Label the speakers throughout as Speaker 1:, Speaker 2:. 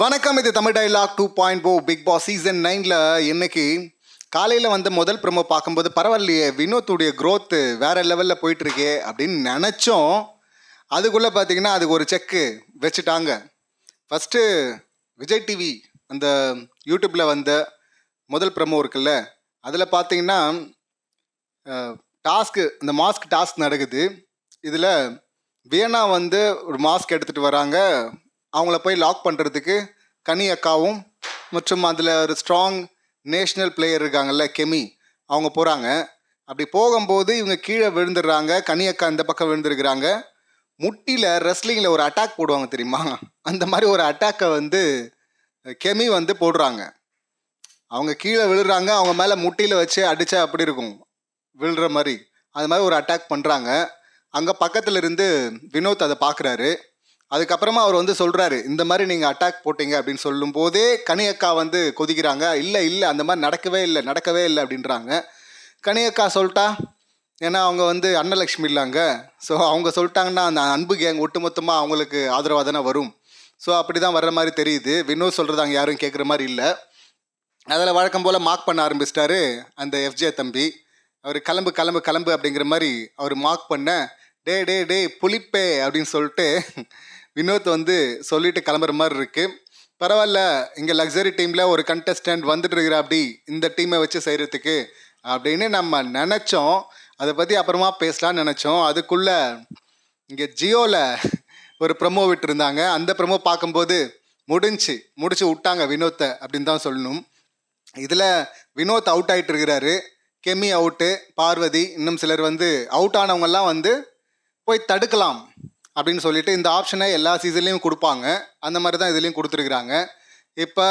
Speaker 1: வணக்கம் இது Tamil dialogue two point போ பிக் பாஸ் சீசன் நைனில் இன்னைக்கு காலையில் வந்த முதல் ப்ரமோ பார்க்கும்போது பரவாயில்லையே வினோத்துடைய க்ரோத்து வேற லெவலில் போயிட்டுருக்கே அப்படின்னு நினச்சோம். அதுக்குள்ளே பார்த்தீங்கன்னா அதுக்கு ஒரு செக்கு வச்சுட்டாங்க. ஃபஸ்ட்டு விஜய் டிவி அந்த யூடியூப்பில் வந்த முதல் ப்ரமோ இருக்குல்ல அதில் பார்த்தீங்கன்னா டாஸ்க்கு இந்த மாஸ்க் டாஸ்க் நடக்குது. இதில் வியனா வந்து ஒரு மாஸ்க் எடுத்துகிட்டு வராங்க. அவங்கள போய் லாக் பண்ணுறதுக்கு கனி அக்காவும் மற்றும் அதில் ஒரு ஸ்ட்ராங் நேஷ்னல் பிளேயர் இருக்காங்கல்ல கெமி அவங்க போகிறாங்க அப்படி போகும்போது இவங்க கீழே விழுந்துடுறாங்க. கனி அக்கா இந்த பக்கம் விழுந்துருக்குறாங்க. முட்டியில் ரெஸ்லிங்கில் ஒரு அட்டாக் போடுவாங்க தெரியுமா? அந்த மாதிரி ஒரு அட்டாக்கை வந்து கெமி வந்து போடுறாங்க. அவங்க கீழே விழுறாங்க. அவங்க மேலே முட்டியில் வச்சு அடித்தா அப்படி இருக்கும்? விழுற மாதிரி. அது மாதிரி ஒரு அட்டாக் பண்ணுறாங்க அங்கே பக்கத்தில் இருந்து வினோத் அதை பார்க்குறாரு அதுக்கப்புறமா அவர் வந்து சொல்கிறாரு இந்த மாதிரி நீங்கள் அட்டாக் போட்டீங்க அப்படின்னு சொல்லும் போதே கனியக்கா வந்து கொதிக்கிறாங்க இல்லை இல்லை அந்த மாதிரி நடக்கவே இல்லை நடக்கவே இல்லை அப்படின்றாங்க. கனியக்கா சொல்லிட்டா ஏன்னா அவங்க வந்து அன்னலக்ஷ்மி இல்லைங்க. ஸோ அவங்க சொல்லிட்டாங்கன்னா அந்த அன்பு கேங் ஒட்டுமொத்தமாக அவங்களுக்கு ஆதரவாக தானே வரும். ஸோ அப்படி தான் வர்ற மாதிரி தெரியுது. வினோத் சொல்கிறது அங்கே யாரும் கேட்குற மாதிரி இல்லை. அதில் வழக்கம் போல் மார்க் பண்ண ஆரம்பிச்சிட்டாரு அந்த எஃப்ஜே தம்பி. அவர் கிளம்பு கிளம்பு கிளம்பு அப்படிங்கிற மாதிரி அவர் மார்க் பண்ண டே டே டே புளிப்பே அப்படின்னு சொல்லிட்டு வினோத் வந்து சொல்லிட்டு கிளம்புற மாதிரி இருக்கு. பரவாயில்ல இங்கே லக்ஸரி டீமில் ஒரு கண்டஸ்டன்ட் வந்துட்டு இருக்கிற அப்படி இந்த டீமை வச்சு செய்கிறதுக்கு அப்படின்னு நம்ம நினச்சோம். அதை பற்றி அப்புறமா பேசலாம்னு நினச்சோம். அதுக்குள்ளே இங்கே ஜியோவில் ஒரு ப்ரமோ விட்டுருந்தாங்க. அந்த ப்ரமோ பார்க்கும்போது முடிஞ்சு முடிச்சு விட்டாங்க வினோத்தை அப்படின்னு தான் சொல்லணும். இதில் வினோத் அவுட் ஆயிட்டு இருக்கிறாரு. கெமி அவுட்டு பார்வதி இன்னும் சிலர் வந்து அவுட் ஆனவங்கெல்லாம் வந்து போய் தடுக்கலாம் அப்படின்னு சொல்லிட்டு இந்த ஆப்ஷனை எல்லா சீசன்லேயும் கொடுப்பாங்க. அந்த மாதிரி தான் இதுலேயும் கொடுத்துருக்குறாங்க. இப்போ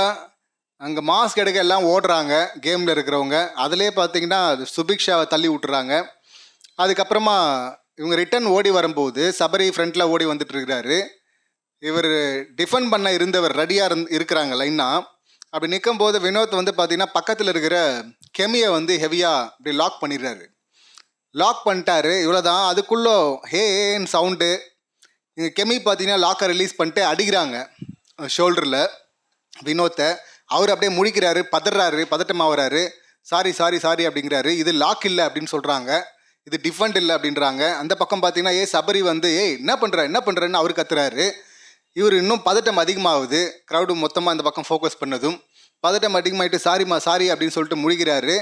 Speaker 1: அங்கே மாஸ்க் எடுக்க எல்லாம் ஓடுறாங்க கேமில் இருக்கிறவங்க. அதிலே பார்த்தீங்கன்னா சுபிக்ஷாவை தள்ளி விட்டுறாங்க. அதுக்கப்புறமா இவங்க ரிட்டர்ன் ஓடி வரும்போது சபரி ஃப்ரண்ட்டில் ஓடி வந்துட்டு இருக்கிறாரு. இவர் டிஃபன் பண்ண இருந்தவர் ரெடியாக இருந் இருக்கிறாங்க லைனாக அப்படி நிற்கும் போது வினோத் வந்து பார்த்தீங்கன்னா பக்கத்தில் இருக்கிற கெமியை வந்து ஹெவியாக இப்படி லாக் பண்ணிடுறாரு. லாக் பண்ணிட்டாரு. இவ்வளோதான் அதுக்குள்ளே ஹே ஹேன்னு சவுண்டு இங்கே கெமி பார்த்தீங்கன்னா லாக்கை ரிலீஸ் பண்ணிட்டு அடிக்கிறாங்க. ஷோல்டரில் வினோத்தை அவர் அப்படியே முழிக்கிறாரு பதறாரு பதட்டமாகறாரு சாரி சாரி சாரி அப்படிங்கிறாரு. இது லாக் இல்லை அப்படின்னு சொல்கிறாங்க இது டிஃபண்ட் இல்லை அப்படின்றாங்க. அந்த பக்கம் பார்த்தீங்கன்னா ஏ சபரி வந்து ஏய் என்ன பண்ணுற என்ன பண்ணுறன்னு அவர் கத்துறாரு. இவர் இன்னும் பதட்டம் அதிகமாகுது. க்ரௌடு மொத்தமாக இந்த பக்கம் ஃபோக்கஸ் பண்ணதும். பதட்டம் அதிகமாகிட்டு சாரிம்மா சாரி அப்படின்னு சொல்லிட்டு முழிக்கிறாரு.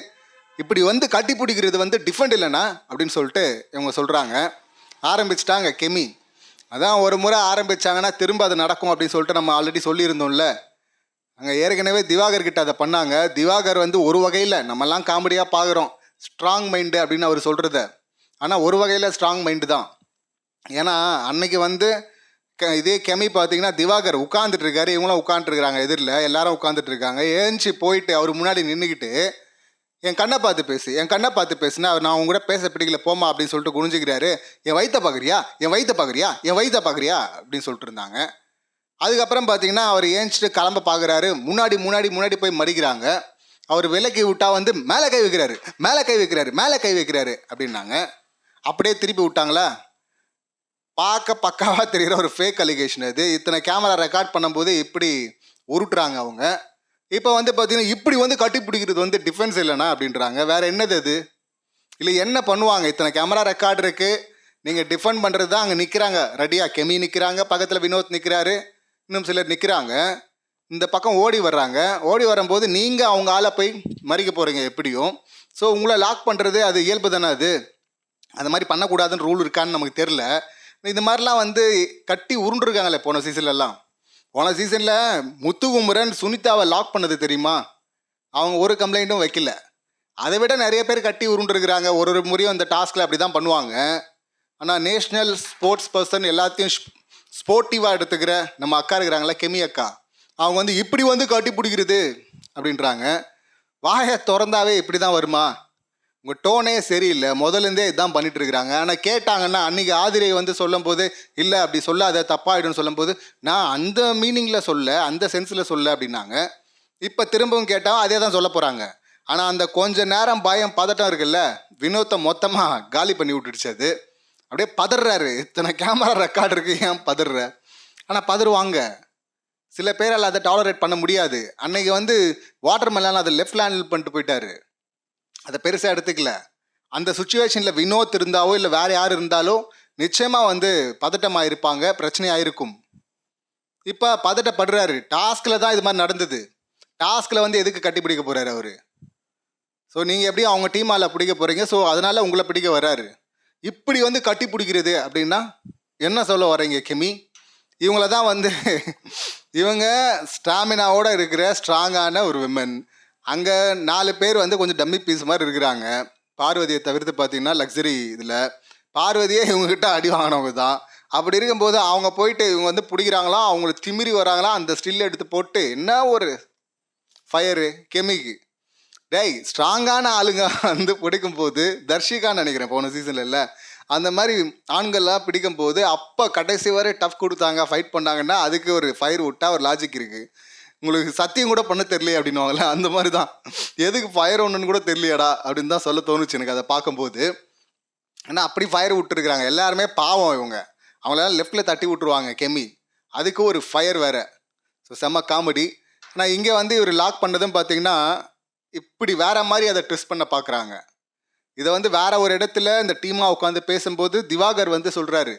Speaker 1: இப்படி வந்து கட்டி பிடிக்கிறது வந்து டிஃபெண்ட் இல்லைனா அப்படின்னு சொல்லிட்டு இவங்க சொல்கிறாங்க ஆரம்பிச்சிட்டாங்க கெமி. அதான் ஒரு முறை ஆரம்பித்தாங்கன்னா திரும்ப அது நடக்கும் அப்படின்னு சொல்லிட்டு நம்ம ஆல்ரெடி சொல்லியிருந்தோம்ல. அங்கே ஏற்கனவே திவாகர் கிட்ட அதை பண்ணாங்க. திவாகர் வந்து ஒரு வகையில் நம்மலாம் காமெடியாக பார்க்குறோம் ஸ்ட்ராங் மைண்டு அப்படின்னு அவர் சொல்கிறத ஆனால் ஒரு வகையில் ஸ்ட்ராங் மைண்டு தான். ஏன்னா அன்னைக்கு வந்து க இதே கெமி பார்த்தீங்கன்னா திவாகர் உட்காந்துட்டு இருக்காரு. இவங்களும் உட்காந்துருக்காங்க எதிரில். எல்லாரும் உட்காந்துட்டு இருக்காங்க. ஏஞ்சி போயிட்டு அவர் முன்னாடி நின்றுக்கிட்டு என் கண்ணை பார்த்து பேசு. என் கண்ணை பார்த்து பேசுனா அவர் நான் உங்ககிட்ட கூட பேச பிடிக்கல போமா அப்படின்னு சொல்லிட்டு குனிஞ்சிக்கிறாரு. என் வயிற்ற பார்க்குறியா என் வயிற்ற பார்க்குறியா என் வயிற்ற பார்க்குறியா அப்படின்னு சொல்லிட்டு இருந்தாங்க. அதுக்கப்புறம் பார்த்தீங்கன்னா அவர் ஏஞ்சிட்டு கிளம்ப பார்க்குறாரு முன்னாடி முன்னாடி முன்னாடி போய் மடிக்கிறாங்க. அவர் விலக்கி விட்டா வந்து மேலே கை வைக்கிறாரு. மேலே கை வைக்கிறாரு. மேலே கை வைக்கிறாரு அப்படின்னாங்க. அப்படியே திருப்பி விட்டாங்களா? பார்க்க பக்காவாக தெரிகிற ஒரு ஃபேக் அலிகேஷன் அது. இத்தனை கேமரா ரெக்கார்ட் பண்ணும்போது இப்படி உருட்டுறாங்க அவங்க. இப்போ வந்து பார்த்தீங்கன்னா இப்படி வந்து கட்டி பிடிக்கிறது வந்து டிஃபென்ஸ் இல்லைனா அப்படின்றாங்க. வேற என்னது அது? இல்லை என்ன பண்ணுவாங்க? இத்தனை கேமரா ரெக்கார்ட் இருக்கு. நீங்கள் டிஃபெண்ட் பண்ணுறது தான் அங்கே நிற்கிறாங்க ரெடியாக கெமி நிற்கிறாங்க பக்கத்தில் வினோத் நிற்கிறாரு இன்னும் சிலர் நிற்கிறாங்க இந்த பக்கம் ஓடி வர்றாங்க. ஓடி வரும்போது நீங்கள் அவங்க ஆளை போய் மறிக்க போகிறீங்க எப்படியும். ஸோ உங்களை லாக் பண்ணுறது அது இயல்பு தானே அது? அந்த மாதிரி பண்ணக்கூடாதுன்னு ரூல் இருக்கான்னு நமக்கு தெரில இந்த மாதிரிலாம் வந்து கட்டி உருண்டுருக்காங்களே போன சீசன்லலாம் போன சீசனில் முத்துகுமரன் சுனிதாவை லாக் பண்ணது தெரியுமா? அவங்க ஒரு கம்ப்ளைண்ட்டும் வைக்கல. அதை விட நிறைய பேர் கட்டி உருண்டுருக்குறாங்க. ஒரு ஒரு முறையும் அந்த டாஸ்கில் அப்படி தான் பண்ணுவாங்க. ஆனால் நேஷ்னல் ஸ்போர்ட்ஸ் பர்சன் எல்லாத்தையும் ஸ்போர்ட்டிவாக எடுத்துக்கிற நம்ம அக்கா இருக்கிறாங்களா கெமி அக்கா. அவங்க வந்து இப்படி வந்து கட்டி பிடிக்கிறது? அப்படின்றாங்க. வாயை திறந்தாவே இப்படி தான் வருமா? உங்கள் டோனே சரியில்லை. முதலேருந்தே இதான் பண்ணிட்டு இருக்கிறாங்க ஆனால் கேட்டாங்கன்னா அன்னைக்கு ஆதிரை வந்து சொல்லும்போது இல்லை அப்படி சொல்லாத தப்பாயிடும்னு சொல்லும்போது நான் அந்த மீனிங்கில் சொல்ல அந்த சென்ஸில் சொல்ல அப்படின்னாங்க. இப்போ திரும்பவும் கேட்டால் அதே தான் சொல்ல போகிறாங்க ஆனால் அந்த கொஞ்ச நேரம் பயம் பதட்டம் இருக்குல்ல வினோத்தை மொத்தமாக காலி பண்ணி விட்டுடுச்சு அது. அப்படியே பதறாரு இத்தனை கேமரா ரெக்கார்ட் இருக்கு ஏன் பதற ஆனால் பதறுவாங்க சில பேரால் அதை டாலரேட் பண்ண முடியாது. அன்னைக்கு வந்து வாட்டர் மெலான் அதை லெஃப்ட் ஹேண்டில் பண்ணிட்டு போயிட்டாரு. அதை பெருசாக எடுத்துக்கல. அந்த சுச்சுவேஷனில் வினோத் இருந்தாவோ இல்லை வேறு யார் இருந்தாலோ நிச்சயமாக வந்து பதட்டமாக இருப்பாங்க பிரச்சனையாக இருக்கும் இப்போ பதட்டப்படுறாரு. டாஸ்கில் தான் இது மாதிரி நடந்தது. டாஸ்கில் வந்து எதுக்கு கட்டிப்பிடிக்க போகிறாரு அவர்? ஸோ நீங்கள் எப்படியும் அவங்க டீமால் பிடிக்க போகிறீங்க ஸோ அதனால் உங்களை பிடிக்க வர்றாரு. இப்படி வந்து கட்டி பிடிக்கிறது அப்படின்னா என்ன சொல்ல வரீங்க கெமி? இவங்கள தான் வந்து இவங்க ஸ்டாமினாவோட இருக்கிற ஸ்ட்ராங்கான ஒரு விமன் அங்கே நாலு பேர் வந்து கொஞ்சம் டம்மி பீஸ் மாதிரி இருக்கிறாங்க. பார்வதியை தவிர்த்து பார்த்தீங்கன்னா லக்ஸரி இதில். பார்வதியே இவங்ககிட்ட அடி வாங்கினவங்க தான். அப்படி இருக்கும்போது அவங்க போயிட்டு இவங்க வந்து பிடிக்கிறாங்களா? அவங்களுக்கு திமிரி வராங்களா? அந்த ஸ்டில் எடுத்து போட்டு என்ன ஒரு ஃபயரு கெமிக்கு. டேய் ஸ்ட்ராங்கான ஆளுங்க வந்து பிடிக்கும் போது தர்ஷிகான்னு நினைக்கிறேன் போன சீசனில் இல்லை. அந்த மாதிரி ஆண்கள்லாம் பிடிக்கும் போது அப்போ கடைசி வரை டஃப் கொடுத்தாங்க ஃபைட் பண்ணாங்கன்னா அதுக்கு ஒரு ஃபயர் விட்டா ஒரு லாஜிக் இருக்குது உங்களுக்கு சத்தியம் கூட பண்ண தெரியலையே அப்படின்னுவாங்கல்ல அந்த மாதிரி தான் எதுக்கு ஃபயர் ஒன்றுன்னு கூட தெரியலையாடா அப்படின்னு தான் சொல்ல தோணுச்சு எனக்கு அதை பார்க்கும்போது. ஏன்னா அப்படி ஃபயர் விட்டுருக்குறாங்க. எல்லாருமே பாவம் இவங்க. அவங்களெல்லாம் லெஃப்டில் தட்டி விட்டுருவாங்க கெமி. அதுக்கு ஒரு ஃபயர் வேற. ஸோ செம்ம காமெடி ஆனால் இங்கே வந்து இவர் லாக் பண்ணதும் பார்த்தீங்கன்னா இப்படி வேற மாதிரி அதை ட்விஸ்ட் பண்ண பார்க்குறாங்க இதை வந்து வேற ஒரு இடத்துல இந்த டீமாக உட்காந்து பேசும்போது திவாகர் வந்து சொல்கிறாரு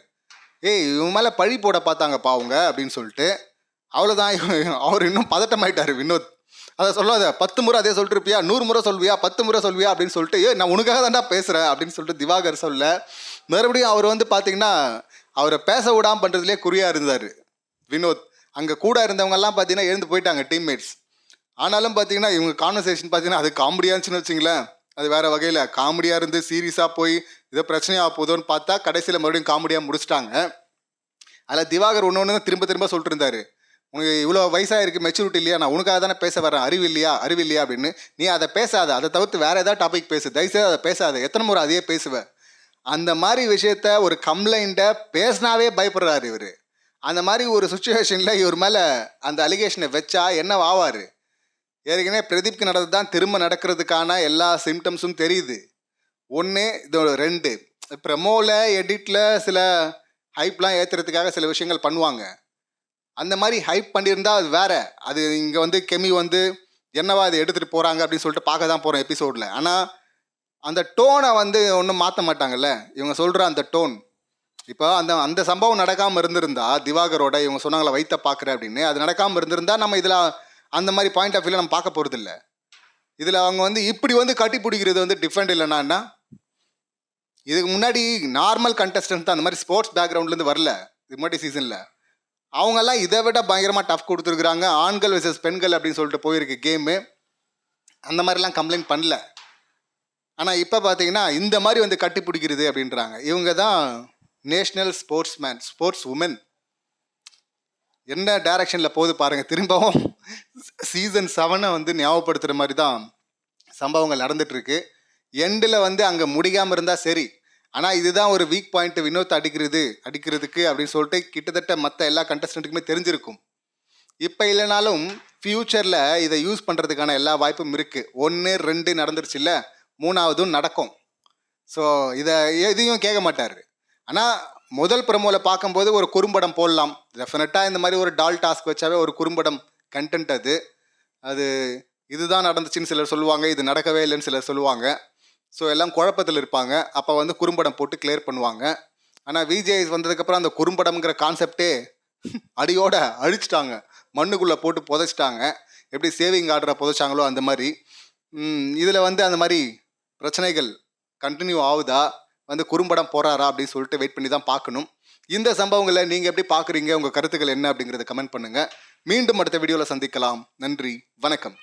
Speaker 1: ஏய் இவன் மேலே பழி போட பார்த்தாங்கப்பா அவங்க அப்படின்னு சொல்லிட்டு. அவ்வளோதான் அவர் இன்னும் பதட்டம் ஆயிட்டாரு வினோத். அதை சொல்லாத பத்து முறை அதே சொல்லிட்டு இருப்பியா நூறு முறை சொல்வியா பத்து முறை சொல்வியா அப்படின்னு சொல்லிட்டு நான் உனக்காக தான்டா பேசுகிறேன் அப்படின்னு சொல்லிட்டு திவாகர் சொல்ல மறுபடியும் அவர் வந்து பார்த்தீங்கன்னா அவரை பேச விடாமல் பண்ணுறதுலேயே குறியாக இருந்தார் வினோத். அங்கே கூட இருந்தவங்கெல்லாம் பார்த்தீங்கன்னா எழுந்து போயிட்டாங்க டீம்மேட்ஸ் ஆனாலும் பார்த்தீங்கன்னா இவங்க கான்வர்சேஷன் பார்த்தீங்கன்னா அது காமெடியாக இருந்துச்சுன்னு வச்சுங்களேன். அது வேறு வகையில் காமெடியாக இருந்து சீரியஸாக போய் ஏதோ பிரச்சனையாக போதோன்னு பார்த்தா கடைசியில் மறுபடியும் காமெடியாக முடிச்சிட்டாங்க. அதில் திவாகர் ஒன்று ஒன்று தான் திரும்ப திரும்ப சொல்லிட்டு இருந்தாரு. உனக்கு இவ்வளோ வயசாக இருக்குது மெச்சூரிட்டி இல்லையா? நான் உனக்காக தானே பேச வரேன் அறிவு இல்லையா? அறிவு இல்லையா அப்படின்னு. நீ அதை பேசாத. அதை தவிர்த்து வேறு ஏதாவது டாபிக் பேசு. தயவுசெய்து அதை பேசாத. எத்தனை முறை அதையே பேசுவ. அந்த மாதிரி விஷயத்த ஒரு கம்ப்ளைண்ட்டை பேசினாவே பயப்படுறாரு இவர். அந்த மாதிரி ஒரு சுச்சுவேஷனில் இவர் மேலே அந்த அலிகேஷனை வச்சா என்ன ஆவார்? ஏற்கனவே பிரதீப்க்கு நடந்தது தான். திரும்ப நடக்கிறதுக்கான எல்லா சிம்டம்ஸும் தெரியுது. ஒன்று இது ரெண்டு. ப்ரெமோவில் எடிட்டில் சில ஹைப்லாம் ஏற்றுறதுக்காக சில விஷயங்கள் பண்ணுவாங்க. அந்த மாதிரி ஹைப் பண்ணியிருந்தா அது வேற. அது இங்கே வந்து கெமி வந்து என்னவா அதை எடுத்துகிட்டு போகிறாங்க அப்படின்னு சொல்லிட்டு பார்க்க தான் போகிறோம் எபிசோடில் ஆனால் அந்த டோனை வந்து ஒன்றும் மாற்ற மாட்டாங்கல்ல. இவங்க சொல்கிற அந்த டோன் இப்போ அந்த அந்த சம்பவம் நடக்காமல் இருந்திருந்தா திவாகரோட இவங்க சொன்னாங்களா வைத்த பார்க்குறேன் அப்படின்னு. அது நடக்காமல் இருந்திருந்தா நம்ம இதில் அந்த மாதிரி பாயிண்ட் ஆஃப் வியூவில் நம்ம பார்க்க போகிறது இல்லை இதில் அவங்க வந்து இப்படி வந்து கட்டி பிடிக்கிறது வந்து டிஃப்ரெண்ட் இல்லைன்னா இதுக்கு முன்னாடி நார்மல் கண்டஸ்டன்ட் தான். அந்த மாதிரி ஸ்போர்ட்ஸ் பேக்ரவுண்ட்லேருந்து வரல. இதுக்கு முன்னாடி சீசனில் அவங்கெல்லாம் இதை விட பயங்கரமாக டஃப் கொடுத்துருக்குறாங்க. ஆண்கள் விசஸ் பெண்கள் அப்படின்னு சொல்லிட்டு போயிருக்கு கேமு அந்த மாதிரிலாம் கம்ப்ளைண்ட் பண்ணல. ஆனால் இப்போ பார்த்தீங்கன்னா இந்த மாதிரி வந்து கட்டி பிடிக்கிறது அப்படின்றாங்க. இவங்க தான் national sports man sports woman என்ன டைரக்ஷனில் போகுது பாருங்கள் திரும்பவும் சீசன் செவனை வந்து ஞாபகப்படுத்துகிற மாதிரி தான் சம்பவங்கள் நடந்துகிட்ருக்கு எண்டில் வந்து அங்கே முடியாமல் இருந்தால் சரி. ஆனால் இதுதான் ஒரு வீக் பாயிண்ட் வினோத் அடிக்கிறது அடிக்கிறதுக்கு அப்படின்னு சொல்லிட்டு கிட்டத்தட்ட மற்ற எல்லா கண்டஸ்டண்ட்டுக்குமே தெரிஞ்சிருக்கும். இப்போ இல்லைனாலும் ஃப்யூச்சரில் இதை யூஸ் பண்ணுறதுக்கான எல்லா வாய்ப்பும் இருக்குது ஒன்று ரெண்டு நடந்துருச்சு இல்லை மூணாவதும் நடக்கும். ஸோ இதை எதையும் கேட்க மாட்டார். ஆனால் முதல் ப்ரமோவில் பார்க்கும்போது ஒரு குறும்படம் போடலாம். டெஃபினட்டாக இந்த மாதிரி ஒரு டால் டாஸ்க் வச்சாவே ஒரு குறும்படம் கண்டென்ட் அது. அது இதுதான் நடந்துச்சுன்னு சிலர் சொல்லுவாங்க இது நடக்கவே இல்லைன்னு சிலர் சொல்லுவாங்க. ஸோ எல்லாம் குழப்பத்தில் இருப்பாங்க. அப்போ வந்து குறும்படம் போட்டு கிளியர் பண்ணுவாங்க. ஆனால் விஜய் வந்ததுக்கப்புறம் அந்த குறும்படம்ங்கிற கான்செப்டே அடியோட அழிச்சிட்டாங்க. மண்ணுக்குள்ளே போட்டு புதைச்சிட்டாங்க. எப்படி சேவிங் ஆர்டரை புதைச்சாங்களோ அந்த மாதிரி. இதில் வந்து அந்த மாதிரி பிரச்சனைகள் கண்டினியூ ஆகுதா? வந்து குறும்படம் போகிறாரா அப்படின்னு சொல்லிட்டு வெயிட் பண்ணி தான் பார்க்கணும். இந்த சம்பவங்களை நீங்கள் எப்படி பார்க்குறீங்க? உங்கள் கருத்துக்கள் என்ன? அப்படிங்கிறத கமெண்ட் பண்ணுங்கள் மீண்டும் அடுத்த வீடியோவில் சந்திக்கலாம். நன்றி. வணக்கம்.